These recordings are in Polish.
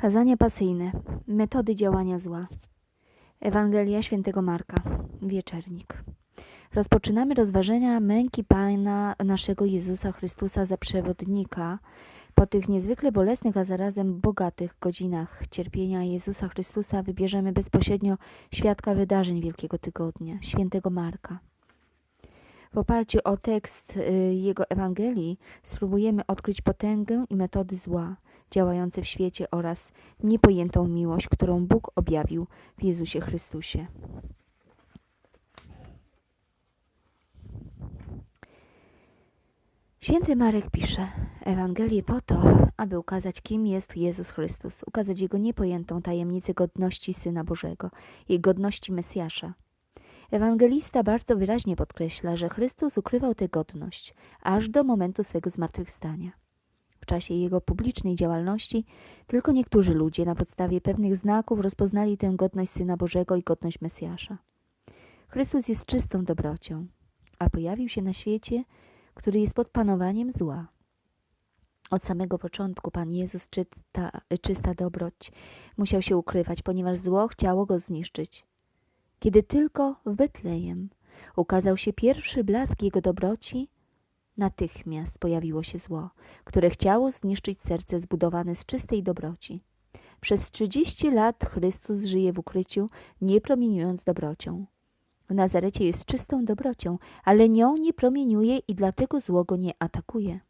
Kazania pasyjne. Metody działania zła. Ewangelia świętego Marka. Wieczernik. Rozpoczynamy rozważenia męki Pana naszego Jezusa Chrystusa za przewodnika po tych niezwykle bolesnych, a zarazem bogatych godzinach cierpienia Jezusa Chrystusa wybierzemy bezpośrednio świadka wydarzeń Wielkiego Tygodnia, świętego Marka. W oparciu o tekst y, jego Ewangelii spróbujemy odkryć potęgę i metody zła działające w świecie oraz niepojętą miłość, którą Bóg objawił w Jezusie Chrystusie. Święty Marek pisze Ewangelię po to, aby ukazać, kim jest Jezus Chrystus, ukazać Jego niepojętą tajemnicę godności Syna Bożego i godności Mesjasza. Ewangelista bardzo wyraźnie podkreśla, że Chrystus ukrywał tę godność aż do momentu swego zmartwychwstania. Czasie jego publicznej działalności tylko niektórzy ludzie na podstawie pewnych znaków rozpoznali tę godność Syna Bożego i godność Mesjasza. Chrystus jest czystą dobrocią, a pojawił się na świecie, który jest pod panowaniem zła. Od samego początku Pan Jezus, czysta, czysta dobroć, musiał się ukrywać, ponieważ zło chciało go zniszczyć. Kiedy tylko w Betlejem ukazał się pierwszy blask jego dobroci, natychmiast pojawiło się zło, które chciało zniszczyć serce zbudowane z czystej dobroci. Przez trzydzieści lat Chrystus żyje w ukryciu, nie promieniując dobrocią. W Nazarecie jest czystą dobrocią, ale nią nie promieniuje i dlatego zło go nie atakuje.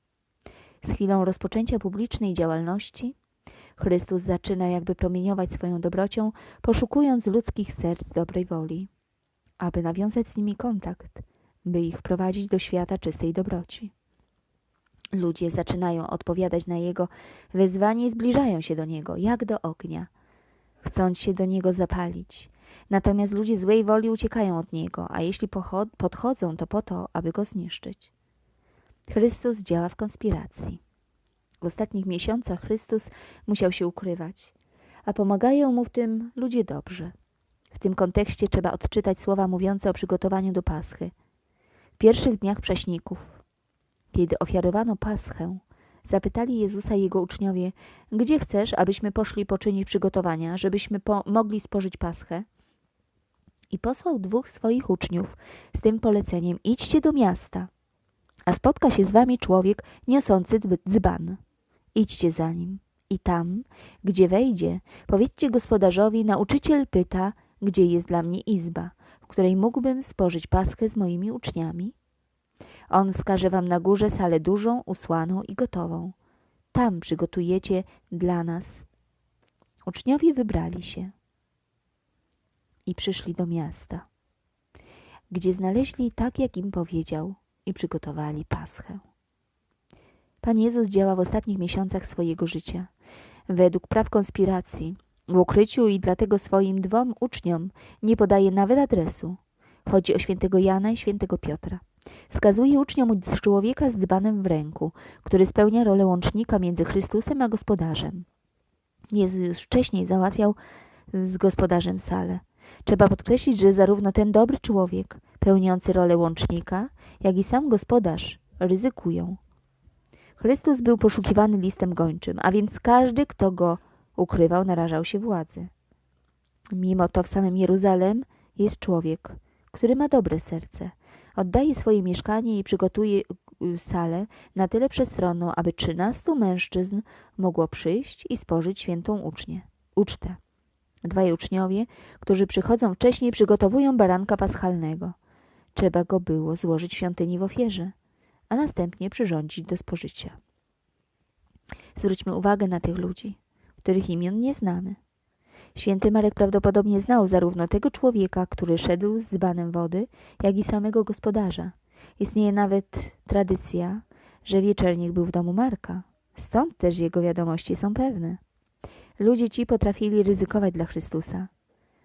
Z chwilą rozpoczęcia publicznej działalności Chrystus zaczyna jakby promieniować swoją dobrocią, poszukując ludzkich serc dobrej woli, aby nawiązać z nimi kontakt, by ich wprowadzić do świata czystej dobroci. Ludzie zaczynają odpowiadać na Jego wezwanie i zbliżają się do Niego, jak do ognia, chcąc się do Niego zapalić. Natomiast ludzie złej woli uciekają od Niego, a jeśli podchodzą, to po to, aby Go zniszczyć. Chrystus działa w konspiracji. W ostatnich miesiącach Chrystus musiał się ukrywać, a pomagają mu w tym ludzie dobrzy. W tym kontekście trzeba odczytać słowa mówiące o przygotowaniu do Paschy. Pierwszych dniach prześników, kiedy ofiarowano Paschę, zapytali Jezusa jego uczniowie, gdzie chcesz, abyśmy poszli poczynić przygotowania, żebyśmy mogli spożyć Paschę? I posłał dwóch swoich uczniów z tym poleceniem, idźcie do miasta, a spotka się z wami człowiek niosący dzban idźcie za nim. I tam, gdzie wejdzie, powiedzcie gospodarzowi, nauczyciel pyta, gdzie jest dla mnie izba, której mógłbym spożyć paschę z moimi uczniami. On skaże wam na górze salę dużą, usłaną i gotową. Tam przygotujecie dla nas. Uczniowie wybrali się i przyszli do miasta, gdzie znaleźli tak, jak im powiedział i przygotowali paschę. Pan Jezus działa w ostatnich miesiącach swojego życia. Według praw konspiracji, w ukryciu i dlatego swoim dwom uczniom nie podaje nawet adresu. Chodzi o świętego Jana i świętego Piotra. Wskazuje uczniom człowieka z dzbanem w ręku, który spełnia rolę łącznika między Chrystusem a gospodarzem. Jezus już wcześniej załatwiał z gospodarzem salę. Trzeba podkreślić, że zarówno ten dobry człowiek, pełniący rolę łącznika, jak i sam gospodarz ryzykują. Chrystus był poszukiwany listem gończym, a więc każdy, kto go ukrywał, narażał się władzy. Mimo to w samym Jeruzalem jest człowiek, który ma dobre serce. Oddaje swoje mieszkanie i przygotuje y, salę na tyle przestronną, aby trzynastu mężczyzn mogło przyjść i spożyć świętą ucznię, ucztę. Dwaj uczniowie, którzy przychodzą wcześniej, przygotowują baranka paschalnego. Trzeba go było złożyć w świątyni w ofierze a następnie przyrządzić do spożycia. Zwróćmy uwagę na tych ludzi, których imion nie znamy. Święty Marek prawdopodobnie znał zarówno tego człowieka, który szedł z dzbanem wody, jak i samego gospodarza. Istnieje nawet tradycja, że wieczernik był w domu Marka. Stąd też jego wiadomości są pewne. Ludzie ci potrafili ryzykować dla Chrystusa.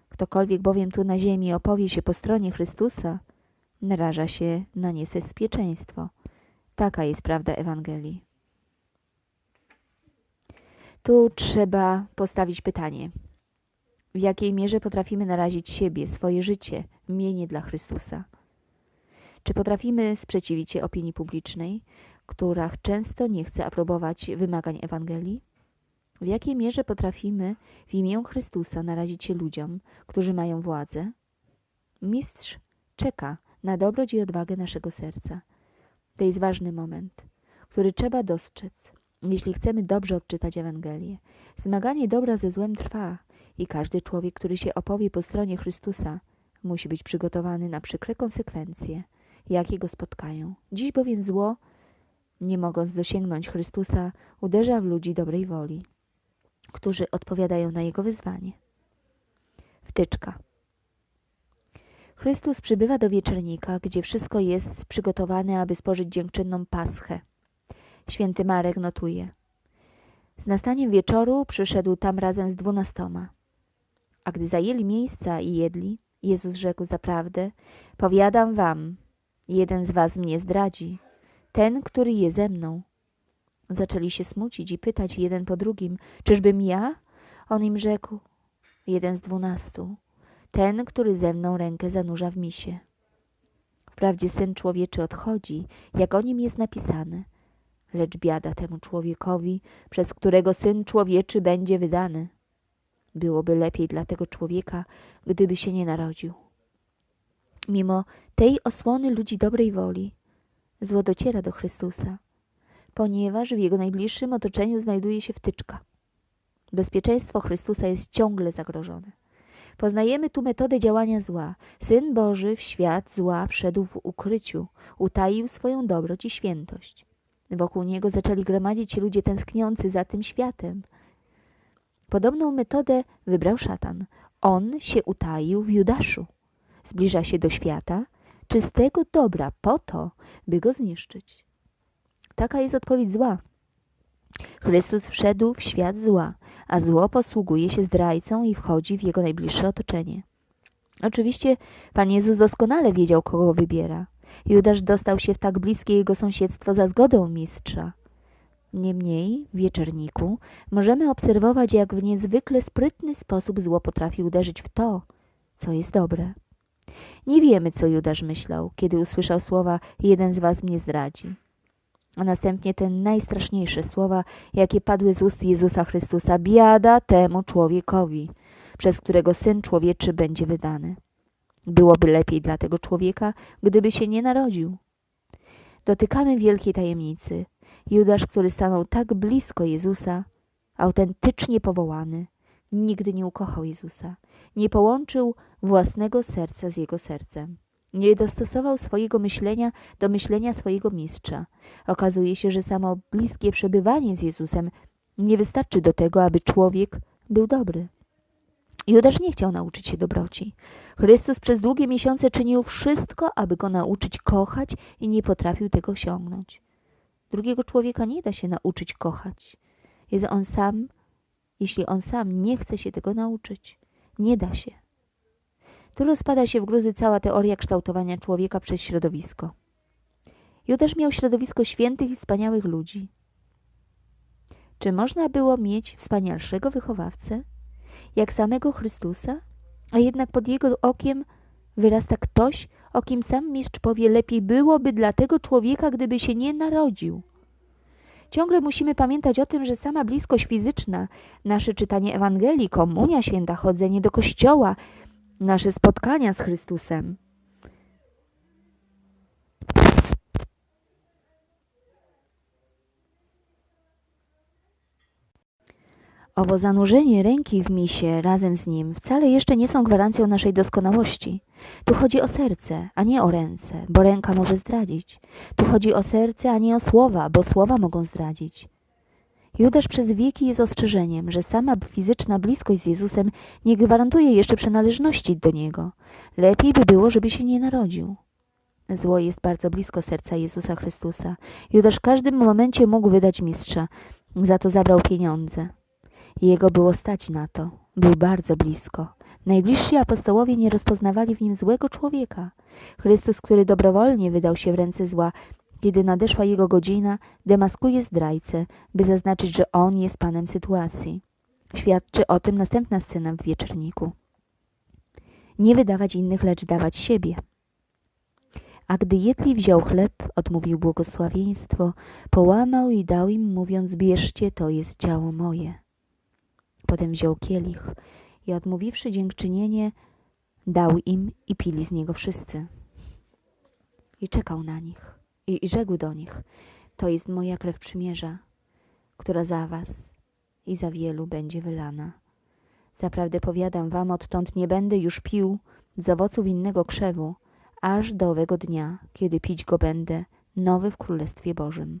Ktokolwiek bowiem tu na ziemi opowie się po stronie Chrystusa, naraża się na niebezpieczeństwo. Taka jest prawda Ewangelii. Tu trzeba postawić pytanie. W jakiej mierze potrafimy narazić siebie, swoje życie, mienie dla Chrystusa? Czy potrafimy sprzeciwić się opinii publicznej, która często nie chce aprobować wymagań Ewangelii? W jakiej mierze potrafimy w imię Chrystusa narazić się ludziom, którzy mają władzę? Mistrz czeka na dobroć i odwagę naszego serca. To jest ważny moment, który trzeba dostrzec, jeśli chcemy dobrze odczytać Ewangelię. Zmaganie dobra ze złem trwa i każdy człowiek, który się opowie po stronie Chrystusa, musi być przygotowany na przykre konsekwencje, jakie go spotkają. Dziś bowiem zło, nie mogąc dosięgnąć Chrystusa, uderza w ludzi dobrej woli, którzy odpowiadają na jego wyzwanie. Wtyczka. Chrystus przybywa do wieczernika, gdzie wszystko jest przygotowane, aby spożyć dziękczynną paschę. Święty Marek notuje. Z nastaniem wieczoru przyszedł tam razem z dwunastoma. A gdy zajęli miejsca i jedli, Jezus rzekł zaprawdę, powiadam wam, jeden z was mnie zdradzi, ten, który je ze mną. Zaczęli się smucić i pytać jeden po drugim, czyżbym ja? On im rzekł, jeden z dwunastu, ten, który ze mną rękę zanurza w misie. Wprawdzie Syn Człowieczy odchodzi, jak o nim jest napisane, lecz biada temu człowiekowi, przez którego Syn Człowieczy będzie wydany. Byłoby lepiej dla tego człowieka, gdyby się nie narodził. Mimo tej osłony ludzi dobrej woli, zło dociera do Chrystusa, ponieważ w jego najbliższym otoczeniu znajduje się wtyczka. Bezpieczeństwo Chrystusa jest ciągle zagrożone. Poznajemy tu metodę działania zła. Syn Boży w świat zła wszedł w ukryciu, utaił swoją dobroć i świętość. Wokół niego zaczęli gromadzić się ludzie tęskniący za tym światem. Podobną metodę wybrał szatan. On się utaił w Judaszu. Zbliża się do świata czystego dobra po to, by go zniszczyć. Taka jest odpowiedź zła. Chrystus wszedł w świat zła, a zło posługuje się zdrajcą i wchodzi w jego najbliższe otoczenie. Oczywiście Pan Jezus doskonale wiedział, kogo wybiera. Judasz dostał się w tak bliskie jego sąsiedztwo za zgodą mistrza. Niemniej w wieczerniku możemy obserwować, jak w niezwykle sprytny sposób zło potrafi uderzyć w to, co jest dobre. Nie wiemy, co Judasz myślał, kiedy usłyszał słowa jeden z was mnie zdradzi. A następnie te najstraszniejsze słowa, jakie padły z ust Jezusa Chrystusa. Biada temu człowiekowi, przez którego Syn Człowieczy będzie wydany. Byłoby lepiej dla tego człowieka, gdyby się nie narodził. Dotykamy wielkiej tajemnicy. Judasz, który stanął tak blisko Jezusa, autentycznie powołany, nigdy nie ukochał Jezusa, nie połączył własnego serca z jego sercem. Nie dostosował swojego myślenia do myślenia swojego mistrza. Okazuje się, że samo bliskie przebywanie z Jezusem nie wystarczy do tego, aby człowiek był dobry. Judasz nie chciał nauczyć się dobroci. Chrystus przez długie miesiące czynił wszystko, aby go nauczyć kochać i nie potrafił tego osiągnąć. Drugiego człowieka nie da się nauczyć kochać. Jest on sam, jeśli on sam nie chce się tego nauczyć. Nie da się. Tu rozpada się w gruzy cała teoria kształtowania człowieka przez środowisko. Judasz miał środowisko świętych i wspaniałych ludzi. Czy można było mieć wspanialszego wychowawcę, jak samego Chrystusa, a jednak pod jego okiem wyrasta ktoś, o kim sam mistrz powie, lepiej byłoby dla tego człowieka, gdyby się nie narodził. Ciągle musimy pamiętać o tym, że sama bliskość fizyczna, nasze czytanie Ewangelii, komunia święta, chodzenie do kościoła, nasze spotkania z Chrystusem. Owo zanurzenie ręki w misie razem z nim wcale jeszcze nie są gwarancją naszej doskonałości. Tu chodzi o serce, a nie o ręce, bo ręka może zdradzić. Tu chodzi o serce, a nie o słowa, bo słowa mogą zdradzić. Judasz przez wieki jest ostrzeżeniem, że sama fizyczna bliskość z Jezusem nie gwarantuje jeszcze przynależności do Niego. Lepiej by było, żeby się nie narodził. Zło jest bardzo blisko serca Jezusa Chrystusa. Judasz w każdym momencie mógł wydać mistrza. Za to zabrał pieniądze. Jego było stać na to. Był bardzo blisko. Najbliżsi apostołowie nie rozpoznawali w nim złego człowieka. Chrystus, który dobrowolnie wydał się w ręce zła, kiedy nadeszła jego godzina, demaskuje zdrajcę, by zaznaczyć, że on jest panem sytuacji. Świadczy o tym następna scena w wieczerniku. Nie wydawać innych, lecz dawać siebie. A gdy jedli wziął chleb, odmówił błogosławieństwo, połamał i dał im, mówiąc, bierzcie, to jest ciało moje. Potem wziął kielich i odmówiwszy dziękczynienie, dał im i pili z niego wszyscy. I czekał na nich i, i rzekł do nich, to jest moja krew przymierza, która za was i za wielu będzie wylana. Zaprawdę powiadam wam, odtąd nie będę już pił z owoców innego krzewu, aż do owego dnia, kiedy pić go będę, nowy w Królestwie Bożym.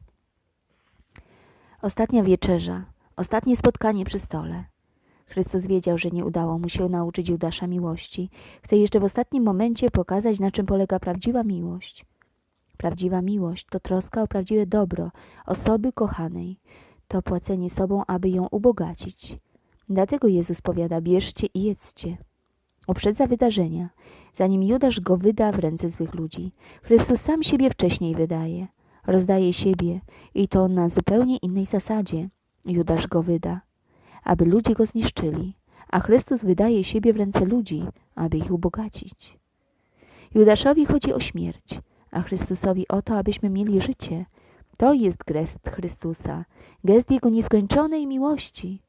Ostatnia wieczerza, ostatnie spotkanie przy stole. Chrystus wiedział, że nie udało mu się nauczyć Judasza miłości. Chce jeszcze w ostatnim momencie pokazać, na czym polega prawdziwa miłość. Prawdziwa miłość to troska o prawdziwe dobro osoby kochanej, to płacenie sobą, aby ją ubogacić. Dlatego Jezus powiada, bierzcie i jedzcie. Uprzedza wydarzenia, zanim Judasz go wyda w ręce złych ludzi. Chrystus sam siebie wcześniej wydaje. Rozdaje siebie i to na zupełnie innej zasadzie. Judasz go wyda, aby ludzie go zniszczyli, a Chrystus wydaje siebie w ręce ludzi, aby ich ubogacić. Judaszowi chodzi o śmierć, a Chrystusowi o to, abyśmy mieli życie. To jest gest Chrystusa, gest Jego nieskończonej miłości.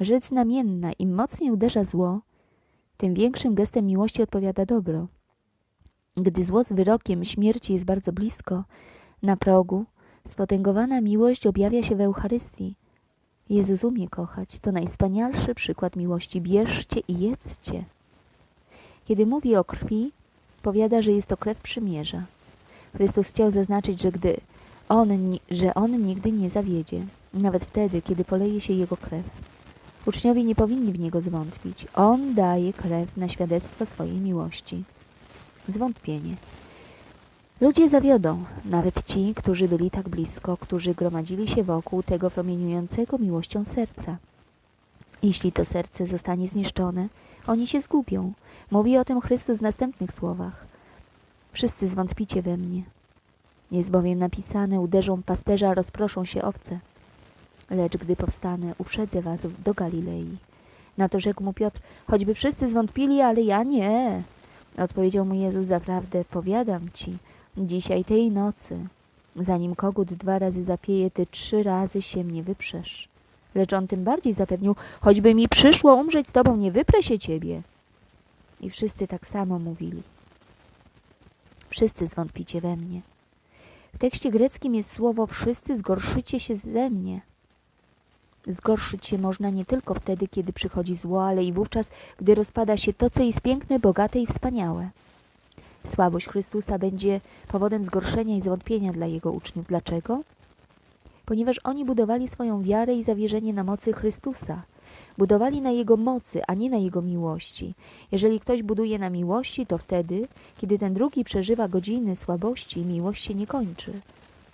Rzecz znamienna, im mocniej uderza zło, tym większym gestem miłości odpowiada dobro. Gdy zło z wyrokiem śmierci jest bardzo blisko, na progu, spotęgowana miłość objawia się w Eucharystii. Jezus umie kochać. To najwspanialszy przykład miłości. Bierzcie i jedzcie. Kiedy mówi o krwi, powiada, że jest to krew przymierza. Chrystus chciał zaznaczyć, że gdy on, że On nigdy nie zawiedzie, nawet wtedy, kiedy poleje się Jego krew. Uczniowie nie powinni w Niego zwątpić. On daje krew na świadectwo swojej miłości. Zwątpienie. Ludzie zawiodą, nawet ci, którzy byli tak blisko, którzy gromadzili się wokół tego promieniującego miłością serca. Jeśli to serce zostanie zniszczone, oni się zgubią. Mówi o tym Chrystus w następnych słowach. Wszyscy zwątpicie we mnie. Jest bowiem napisane, uderzą pasterza, rozproszą się owce. Lecz gdy powstanę, uprzedzę was do Galilei. Na to rzekł mu Piotr, choćby wszyscy zwątpili, ale ja nie. Odpowiedział mu Jezus, zaprawdę powiadam ci, dzisiaj tej nocy, zanim kogut dwa razy zapieje, ty trzy razy się mnie wyprzesz. Lecz on tym bardziej zapewnił, choćby mi przyszło umrzeć z tobą, nie wyprę się ciebie. I wszyscy tak samo mówili. Wszyscy zwątpicie we mnie. W tekście greckim jest słowo wszyscy zgorszycie się ze mnie. Zgorszyć się można nie tylko wtedy, kiedy przychodzi zło, ale i wówczas, gdy rozpada się to, co jest piękne, bogate i wspaniałe. Słabość Chrystusa będzie powodem zgorszenia i zwątpienia dla Jego uczniów. Dlaczego? Ponieważ oni budowali swoją wiarę i zawierzenie na mocy Chrystusa. Budowali na Jego mocy, a nie na Jego miłości. Jeżeli ktoś buduje na miłości, to wtedy, kiedy ten drugi przeżywa godziny słabości, miłość się nie kończy.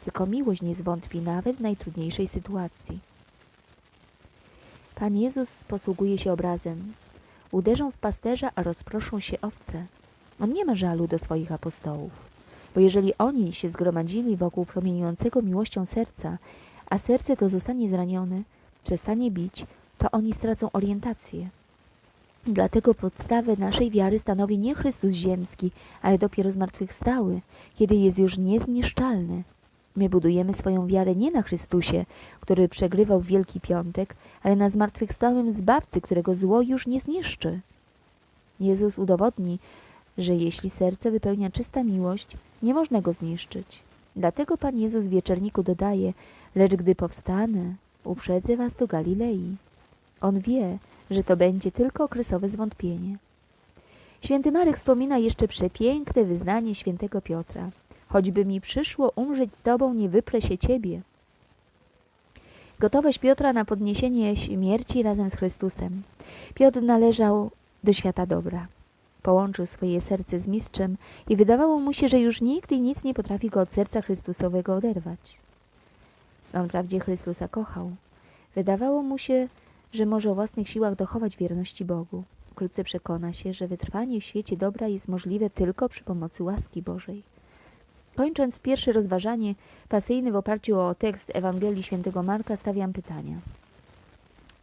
Tylko miłość nie zwątpi nawet w najtrudniejszej sytuacji. Pan Jezus posługuje się obrazem. Uderzą w pasterza, a rozproszą się owce. On nie ma żalu do swoich apostołów, bo jeżeli oni się zgromadzili wokół promieniującego miłością serca, a serce to zostanie zranione, przestanie bić, to oni stracą orientację. Dlatego podstawę naszej wiary stanowi nie Chrystus ziemski, ale dopiero zmartwychwstały, kiedy jest już niezniszczalny. My budujemy swoją wiarę nie na Chrystusie, który przegrywał Wielki Piątek, ale na zmartwychwstałym Zbawcy, którego zło już nie zniszczy. Jezus udowodni, że jeśli serce wypełnia czysta miłość, nie można go zniszczyć. Dlatego Pan Jezus w wieczerniku dodaje, lecz gdy powstanę, uprzedzę was do Galilei. On wie, że to będzie tylko okresowe zwątpienie. Święty Marek wspomina jeszcze przepiękne wyznanie świętego Piotra. Choćby mi przyszło umrzeć z Tobą, nie wyprę się Ciebie. Gotowość Piotra na podniesienie śmierci razem z Chrystusem. Piotr należał do świata dobra. Połączył swoje serce z mistrzem i wydawało mu się, że już i nic nie potrafi go od serca Chrystusowego oderwać. On wprawdzie Chrystusa kochał. Wydawało mu się, że może o własnych siłach dochować wierności Bogu. Wkrótce przekona się, że wytrwanie w świecie dobra jest możliwe tylko przy pomocy łaski Bożej. Kończąc pierwsze rozważanie pasyjne w oparciu o tekst Ewangelii Świętego Marka, stawiam pytania.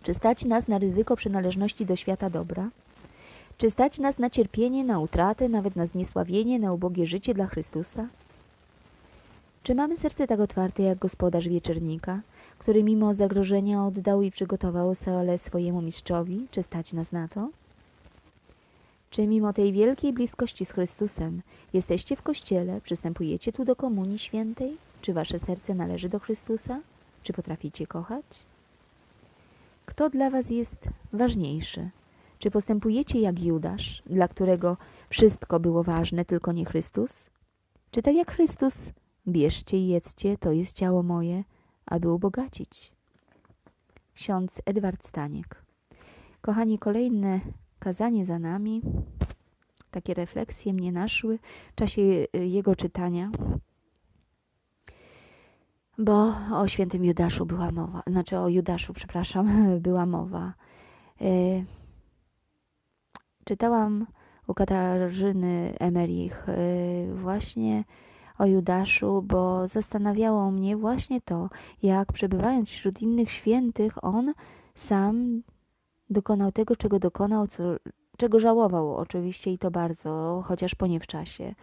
Czy stać nas na ryzyko przynależności do świata dobra? Czy stać nas na cierpienie, na utratę, nawet na zniesławienie, na ubogie życie dla Chrystusa? Czy mamy serce tak otwarte jak gospodarz wieczernika, który mimo zagrożenia oddał i przygotował salę swojemu mistrzowi? Czy stać nas na to? Czy mimo tej wielkiej bliskości z Chrystusem jesteście w Kościele, przystępujecie tu do Komunii Świętej? Czy wasze serce należy do Chrystusa? Czy potraficie kochać? Kto dla was jest ważniejszy? Czy postępujecie jak Judasz, dla którego wszystko było ważne, tylko nie Chrystus? Czy tak jak Chrystus, bierzcie i jedzcie, to jest ciało moje, aby ubogacić? Ksiądz Edward Staniek. Kochani, kolejne kazanie za nami. Takie refleksje mnie naszły w czasie y, jego czytania, bo o świętym Judaszu była mowa, znaczy o Judaszu, przepraszam, była mowa. Czytałam u Katarzyny Emerich y, właśnie o Judaszu, bo zastanawiało mnie właśnie to, jak przebywając wśród innych świętych, on sam dokonał tego, czego dokonał, co, czego żałował oczywiście i to bardzo, chociaż po nie w czasie.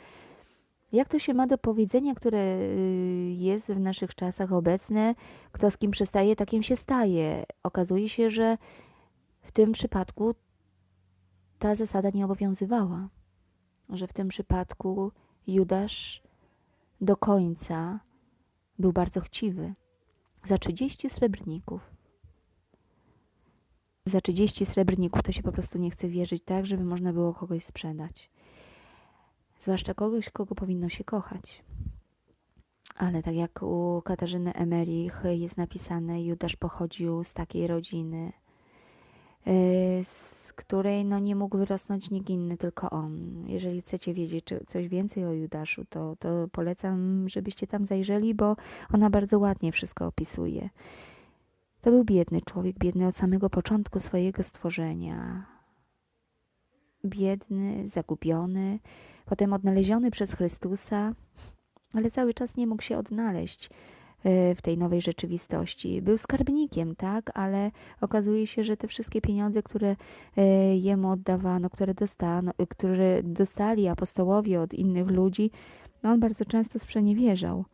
Jak to się ma do powiedzenia, które y, jest w naszych czasach obecne, kto z kim przestaje, takim się staje. Okazuje się, że w tym przypadku ta zasada nie obowiązywała, że w tym przypadku Judasz do końca był bardzo chciwy. Za 30 srebrników za 30 srebrników to się po prostu nie chce wierzyć tak, żeby można było kogoś sprzedać. Zwłaszcza kogoś, kogo powinno się kochać. Ale tak jak u Katarzyny Emerich jest napisane, Judasz pochodził z takiej rodziny, y, z której no, nie mógł wyrosnąć nikt inny, tylko on. Jeżeli chcecie wiedzieć coś więcej o Judaszu, to, to polecam, żebyście tam zajrzeli, bo ona bardzo ładnie wszystko opisuje. To był biedny człowiek, biedny od samego początku swojego stworzenia. Biedny, zagubiony, potem odnaleziony przez Chrystusa, ale cały czas nie mógł się odnaleźć w tej nowej rzeczywistości. Był skarbnikiem, tak, ale okazuje się, że te wszystkie pieniądze, które e, jemu oddawano, które, dostano, które dostali apostołowie od innych ludzi, no on bardzo często sprzeniewierzał.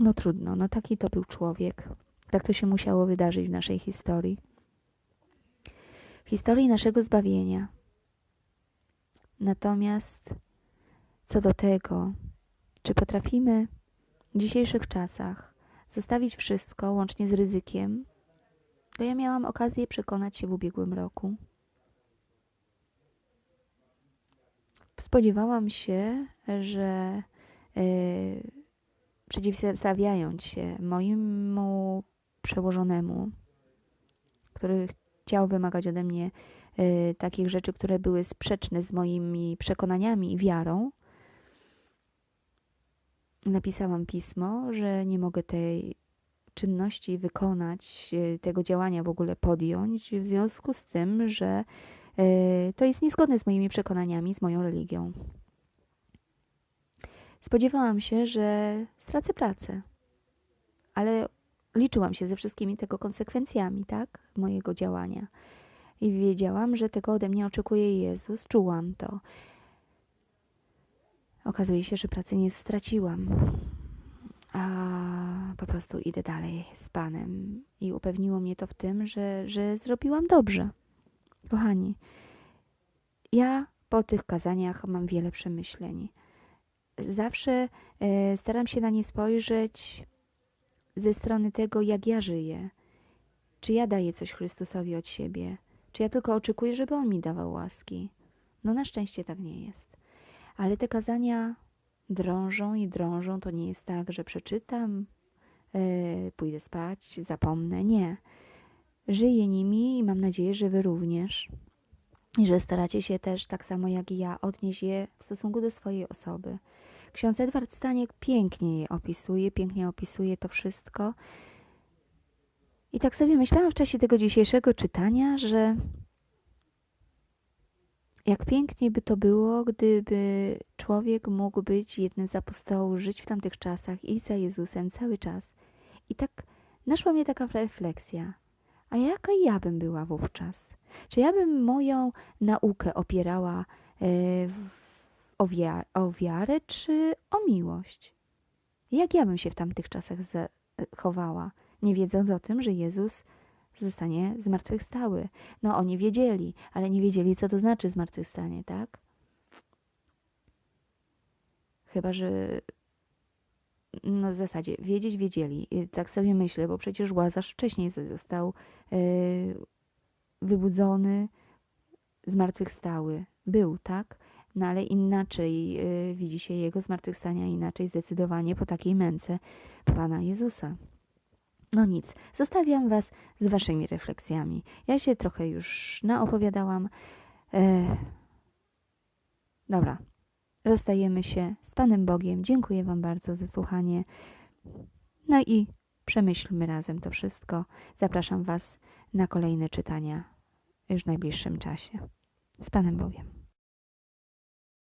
No trudno, no taki to był człowiek. Tak to się musiało wydarzyć w naszej historii. W historii naszego zbawienia. Natomiast co do tego, czy potrafimy w dzisiejszych czasach zostawić wszystko, łącznie z ryzykiem, to ja miałam okazję przekonać się w ubiegłym roku. Spodziewałam się, że yy, przeciwstawiając się mojemu przełożonemu, który chciał wymagać ode mnie y, takich rzeczy, które były sprzeczne z moimi przekonaniami i wiarą, napisałam pismo, że nie mogę tej czynności wykonać, y, tego działania w ogóle podjąć, w związku z tym, że y, to jest niezgodne z moimi przekonaniami, z moją religią. Spodziewałam się, że stracę pracę, ale liczyłam się ze wszystkimi tego konsekwencjami, tak, mojego działania. I wiedziałam, że tego ode mnie oczekuje Jezus, czułam to. Okazuje się, że pracy nie straciłam, a po prostu idę dalej z Panem. I upewniło mnie to w tym, że, że zrobiłam dobrze. Kochani, ja po tych kazaniach mam wiele przemyśleń. Zawsze e, staram się na nie spojrzeć ze strony tego, jak ja żyję. Czy ja daję coś Chrystusowi od siebie? Czy ja tylko oczekuję, żeby On mi dawał łaski? No na szczęście tak nie jest. Ale te kazania drążą i drążą. To nie jest tak, że przeczytam, yy, pójdę spać, zapomnę. Nie. Żyję nimi i mam nadzieję, że Wy również. I że staracie się też, tak samo jak i ja, odnieść je w stosunku do swojej osoby. Ksiądz Edward Staniek pięknie je opisuje, pięknie opisuje to wszystko. I tak sobie myślałam w czasie tego dzisiejszego czytania, że jak pięknie by to było, gdyby człowiek mógł być jednym z apostołów, żyć w tamtych czasach i za Jezusem cały czas. I tak naszła mnie taka refleksja. A jaka ja bym była wówczas? Czy ja bym moją naukę opierała w o, wiar o wiarę czy o miłość? Jak ja bym się w tamtych czasach za chowała, nie wiedząc o tym, że Jezus zostanie zmartwychwstały. No oni wiedzieli, ale nie wiedzieli, co to znaczy zmartwychwstanie, tak? Chyba, że no w zasadzie wiedzieć wiedzieli. Tak sobie myślę, bo przecież Łazarz wcześniej został e, wybudzony, zmartwychwstały. Był, tak? No ale inaczej e, widzi się jego zmartwychwstania, inaczej zdecydowanie po takiej męce Pana Jezusa. No nic, zostawiam Was z Waszymi refleksjami. Ja się trochę już naopowiadałam. E, dobra, rozstajemy się z Panem Bogiem. Dziękuję Wam bardzo za słuchanie. No i przemyślmy razem to wszystko. Zapraszam Was na kolejne czytania już w najbliższym czasie. Z Panem Bogiem.